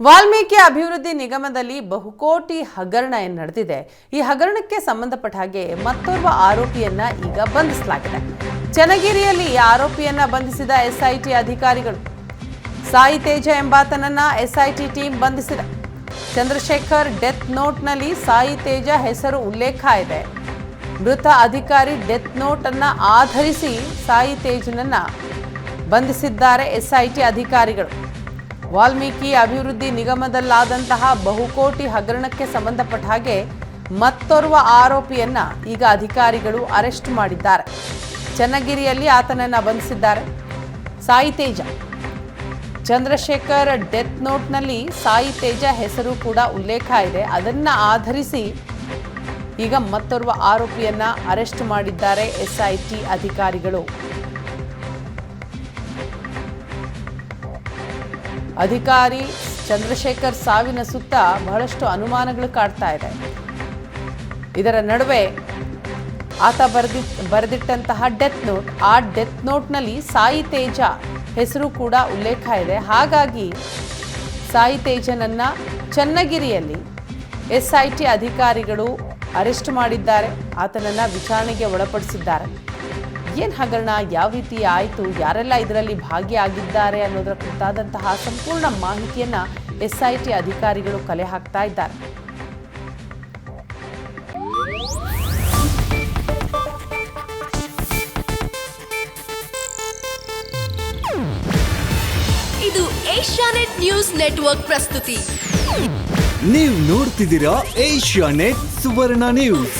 ವಾಲ್ಮೀಕಿ ಅಭಿವೃದ್ಧಿ ನಿಗಮದಲ್ಲಿ ಬಹುಕೋಟಿ ಹಗರಣ ಏನು ನಡೆದಿದೆ. ಈ ಹಗರಣಕ್ಕೆ ಸಂಬಂಧಪಟ್ಟ ಹಾಗೆ ಮತ್ತೋರ್ವ ಆರೋಪಿಯನ್ನ ಈಗ ಬಂಧಿಸಲಾಗಿದೆ. ಚನ್ನಗಿರಿಯಲ್ಲಿ ಈ ಆರೋಪಿಯನ್ನ ಬಂಧಿಸಿದ ಎಸ್ಐಟಿ ಅಧಿಕಾರಿಗಳು. ಸಾಯಿ ತೇಜ ಎಂಬಾತನನ್ನ ಎಸ್ಐಟಿ ಟೀಮ್ ಬಂಧಿಸಿದೆ. ಚಂದ್ರಶೇಖರ್ ಡೆತ್ ನೋಟ್ನಲ್ಲಿ ಸಾಯಿ ತೇಜ ಹೆಸರು ಉಲ್ಲೇಖ ಇದೆ. ಮೃತ ಅಧಿಕಾರಿ ಡೆತ್ ನೋಟ್ ಅನ್ನ ಆಧರಿಸಿ ಸಾಯಿ ತೇಜನನ್ನ ಬಂಧಿಸಿದ್ದಾರೆ ಎಸ್ಐಟಿ ಅಧಿಕಾರಿಗಳು. ವಾಲ್ಮೀಕಿ ಅಭಿವೃದ್ಧಿ ನಿಗಮದಲ್ಲಾದಂತಹ ಬಹುಕೋಟಿ ಹಗರಣಕ್ಕೆ ಸಂಬಂಧಪಟ್ಟ ಹಾಗೆ ಮತ್ತೋರ್ವ ಆರೋಪಿಯನ್ನ ಈಗ ಅಧಿಕಾರಿಗಳು ಅರೆಸ್ಟ್ ಮಾಡಿದ್ದಾರೆ. ಚನ್ನಗಿರಿಯಲ್ಲಿ ಆತನನ್ನ ಬಂಧಿಸಿದ್ದಾರೆ. ಸಾಯಿ ತೇಜ. ಚಂದ್ರಶೇಖರ್ ಡೆತ್ ನೋಟ್ನಲ್ಲಿ ಸಾಯಿ ತೇಜ ಹೆಸರು ಕೂಡ ಉಲ್ಲೇಖ ಇದೆ. ಅದನ್ನ ಆಧರಿಸಿ ಈಗ ಮತ್ತೋರ್ವ ಆರೋಪಿಯನ್ನ ಅರೆಸ್ಟ್ ಮಾಡಿದ್ದಾರೆ ಎಸ್ಐಟಿ ಅಧಿಕಾರಿಗಳು. ಅಧಿಕಾರಿ ಚಂದ್ರಶೇಖರ್ ಸಾವಿನ ಸುತ್ತ ಬಹಳಷ್ಟು ಅನುಮಾನಗಳು ಕಾಡ್ತಾ ಇದೆ. ಇದರ ನಡುವೆ ಆತ ಬರೆದಿ, ಬರೆದಿಟ್ಟಂತಹ ಡೆತ್ ನೋಟ್, ಆ ಡೆತ್ ನೋಟ್ನಲ್ಲಿ ಸಾಯಿ ತೇಜ ಹೆಸರು ಕೂಡ ಉಲ್ಲೇಖ ಇದೆ. ಹಾಗಾಗಿ ಸಾಯಿ ತೇಜನನ್ನ ಚನ್ನಗಿರಿಯಲ್ಲಿ ಟಿ ಅಧಿಕಾರಿಗಳು ಅರೆಸ್ಟ್ ಮಾಡಿದ್ದಾರೆ. ಆತನನ್ನು ವಿಚಾರಣೆಗೆ ಒಳಪಡಿಸಿದ್ದಾರೆ. ಏನು ಹಗರಣ ಯಾವ ರೀತಿ ಆಯಿತು ಯಾರೆಲ್ಲ ಇದರಲ್ಲಿ ಭಾಗಿಯಾಗಿದ್ದಾರೆ ಅನ್ನೋದರ ಕುರಿತಾದಂತಹ ಸಂಪೂರ್ಣ ಮಾಹಿತಿಯನ್ನ ಎಸ್ಐಟಿ ಅಧಿಕಾರಿಗಳು ಕಲೆ ಹಾಕ್ತಾ ಇದ್ದಾರೆ. ಇದು ಏಷ್ಯಾನೆಟ್ ನ್ಯೂಸ್ ನೆಟ್ವರ್ಕ್ ಪ್ರಸ್ತುತಿ. ನೀವು ನೋಡ್ತಿದ್ದೀರಾ ಏಷ್ಯಾ ನೆಟ್ ಸುವರ್ಣ ನ್ಯೂಸ್.